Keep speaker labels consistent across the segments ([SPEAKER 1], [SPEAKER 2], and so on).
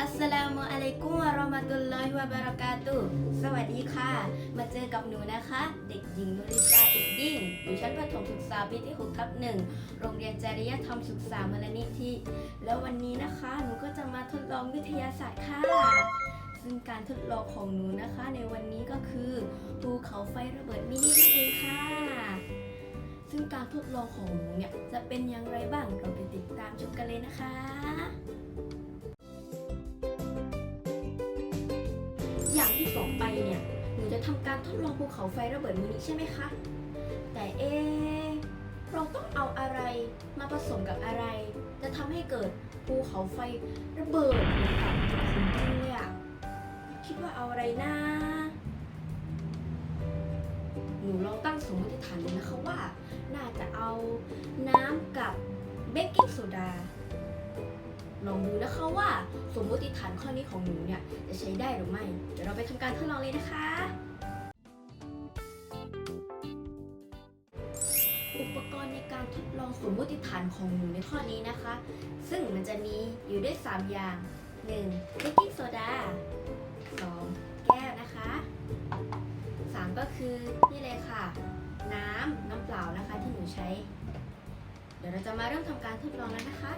[SPEAKER 1] อัสสลามุอะลัยกุมวะเราะมะตุลลอฮิวะบะเราะกาตุสวัสดีค่ะ มาเจอกับหนูนะคะ เด็กหญิงนุริจาอิกดิ้งอยู่ชั้นประถมศึกษาปีที่6ทับหนึ่งโรงเรียนจริยธรรมศึกษามูลนิธิ แล้ววันนี้นะคะ หนูก็จะมาทดลองวิทยาศาสตร์ค่ะ ซึ่งการทดลองของหนูนะคะ ในวันนี้ก็คือภูเขาไฟระเบิดมินินั่นเองค่ะ ซึ่งการทดลองของหนูเนี่ยจะเป็นอย่างไรบ้างเราไปติดตามชมกันเลยนะคะ อย่างที่บอกไปเนี่ยหนูจะทำการทดลองภูเขาไฟระเบิดมินิใช่ไหมคะ แต่เอเราต้องเอาอะไรมาผสมกับอะไร จะทำให้เกิดภูเขาไฟระเบิดเหมือนกับของจริงเลยอะคิดว่าเอาอะไรนะหนูลองตั้งสมมติฐานดูนะคะว่า น่าจะเอาน้ำกับเบกกิ้งโซดา ลองดูนะคะว่าสมมติฐานข้อนี้ของหนูเนี่ยจะใช้ได้หรือไม่ เดี๋ยวเราไปทำการทดลองเลยนะคะ อุปกรณ์ในการทดลองสมมติฐานของหนูในข้อนี้นะคะ ซึ่งมันจะมีอยู่ด้วย 3 อย่าง 1. เบกกิ้งโซดา 2. แก้วนะคะ 3 ก็คือนี่เลยค่ะ น้ำน้ำเปล่านะคะที่หนูใช้ เดี๋ยวเราจะมาเริ่มทำการทดลองแล้วนะคะ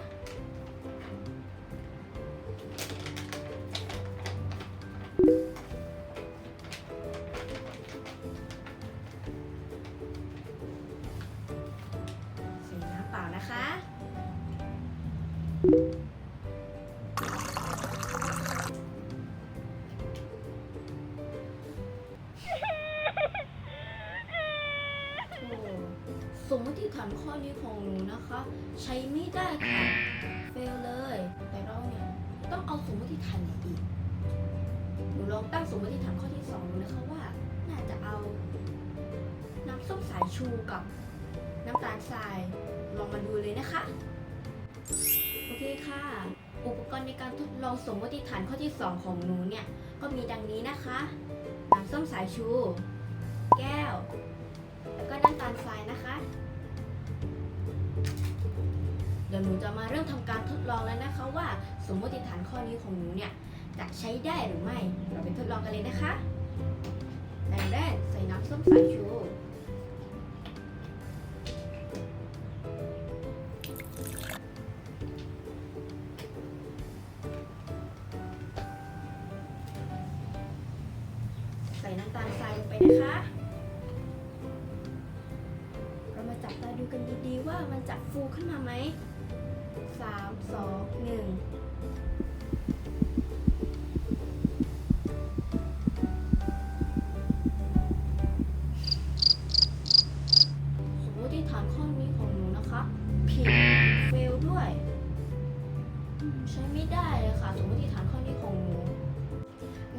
[SPEAKER 1] นข้อนี้ของหนูนะคะ ใช้ไม่ได้ค่ะเฟลเลย แต่เราเนี่ยต้องเอาสมมติฐานไหนอีกหนูลองตั้งสมมติฐานข้อที่สองดูนะคะว่า น่าจะเอา น้ำส้มสายชูกับน้ำตาลทรายลองมาดูเลยนะคะ โอเคค่ะ อุปกรณ์ในการทดลองสมมติฐานข้อที่ 2 ของหนูเนี่ย ก็มีดังนี้นะคะ น้ำส้มสายชู แก้ว แล้วก็น้ำตาลทรายนะคะ เดี๋ยวหนูจะมาเริ่มทำการทดลองแล้วนะคะว่าสมมติฐานข้อนี้ของหนูเนี่ยจะใช้ได้หรือไม่ เราไปทดลองกันเลยนะคะอย่างแรกใส่น้ำส้มสายชูใส่น้ำตาลทรายลงไปนะคะ กันดีๆว่ามันจะฟูขึ้นมาไหมสามสองหนึ่งสมมติฐานข้อนี้ของหนูนะคะ ผิดเฟลด้วย ใช้ไม่ได้เลยค่ะ สมมติฐานข้อนี้ของหนู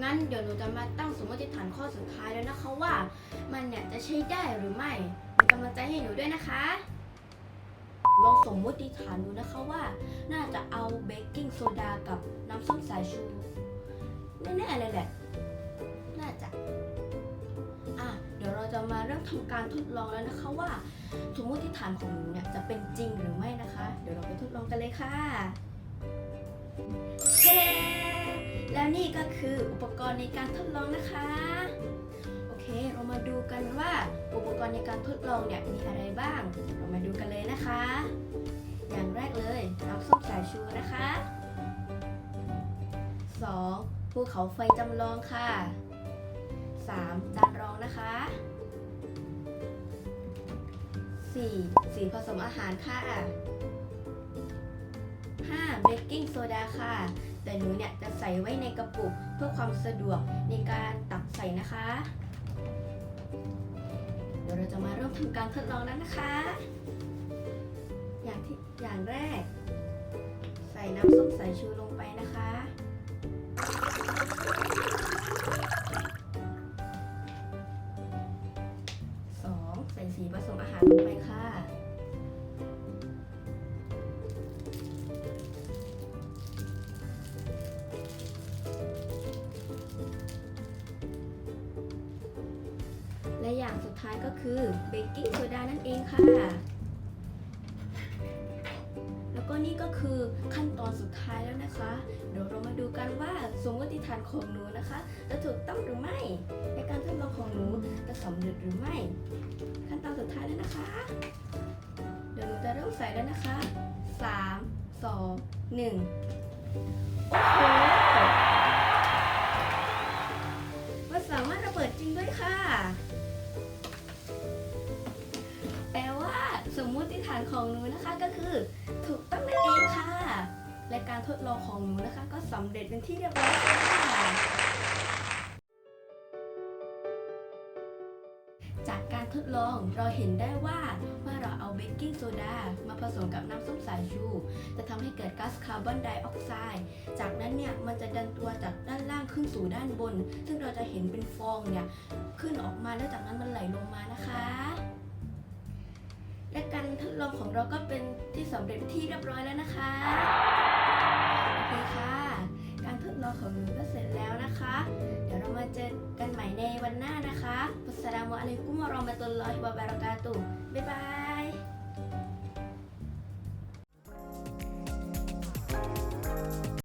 [SPEAKER 1] งั้นเดี๋ยวหนูจะมาตั้งสมมติฐานข้อสุดท้ายแล้วนะคะว่า มันเนี่ยจะใช้ได้หรือไม่ำลังใจให้หนูด้วยนะคะ ลองสมมติฐานดูนะคะว่า น่าจะเอาเบกกิ้งโซดากับน้ำส้มสายชูแน่ๆเลยแหละ น่าจะ อะ เดี๋ยวเราจะมาเริ่มทำการทดลองแล้วนะคะว่า สมมติฐานของหนูเนี่ยจะเป็นจริงหรือไม่นะคะ เดี๋ยวเราไปทดลองกันเลยค่ะเย้แล้วนี่ก็คืออุปกรณ์ในการทดลองนะคะ เค เรามาดูกันว่าอุปกรณ์ในการทดลองเนี่ยมีอะไรบ้าง เรามาดูกันเลยนะคะ อย่างแรกเลยน้ำส้มสายชูนะคะ 2. ภูเขาไฟจำลองค่ะ 3. จานรองนะคะ 4. สีผสมอาหารค่ะ 5. เบกกิ้งโซดาค่ะ แต่หนูเนี่ยจะใส่ไว้ในกระปุกเพื่อความสะดวกในการตักใส่นะคะ เดี๋ยวเราจะมาเริ่มทำการทดลองแล้วนะคะ อย่างที่อย่างแรก ใส่น้ำส้มสายชูลงไปนะคะสองใส่สีผสมอาหารลงไป และอย่างสุดท้ายก็คือเบกกิ้งโซดานั่นเองค่ะ แล้วก็นี่ก็คือขั้นตอนสุดท้ายแล้วนะคะ เดี๋ยวเรามาดูกันว่าสมมติฐานของหนูนะคะ จะถูกต้องหรือไม่ ในการทดลองของหนูจะสำเร็จหรือไม่ ขั้นตอนสุดท้ายแล้วนะคะ เดี๋ยวหนูจะเริ่มใส่แล้วนะคะสามสองหนึ่งโอ้โหานของหนูนะคะก็คือถูกต้องนั่นเองค่ะ และการทดลองของหนูนะคะ ก็สำเร็จเป็นที่เรียบร้อยแล้วค่ะจากการทดลองเราเห็นได้ว่าเมื่อเราเอาเบกกิ้งโซดามาผสมกับน้ำส้มสายชู จะทำให้เกิดก๊าซคาร์บอนไดออกไซด์จากนั้นเนี่ยมันจะดันตัวจากด้านล่างขึ้นสู่ด้านบน ซึ่งเราจะเห็นเป็นฟองเนี่ยขึ้นออกมาแล้วจากนั้นมันไหลลงมานะ ทดลองของเราก็เป็นที่สำเร็จที่เรียบร้อยแล้วนะคะโอเคค่ะ การทดลองของหนูก็เสร็จแล้วนะคะ เดี๋ยวเรามาเจอกันใหม่ในวันหน้านะคะอัสสลามุอะลัยกุมวะเราะมะตุลลอฮิวะบะเราะกาตุบ๊ายบาย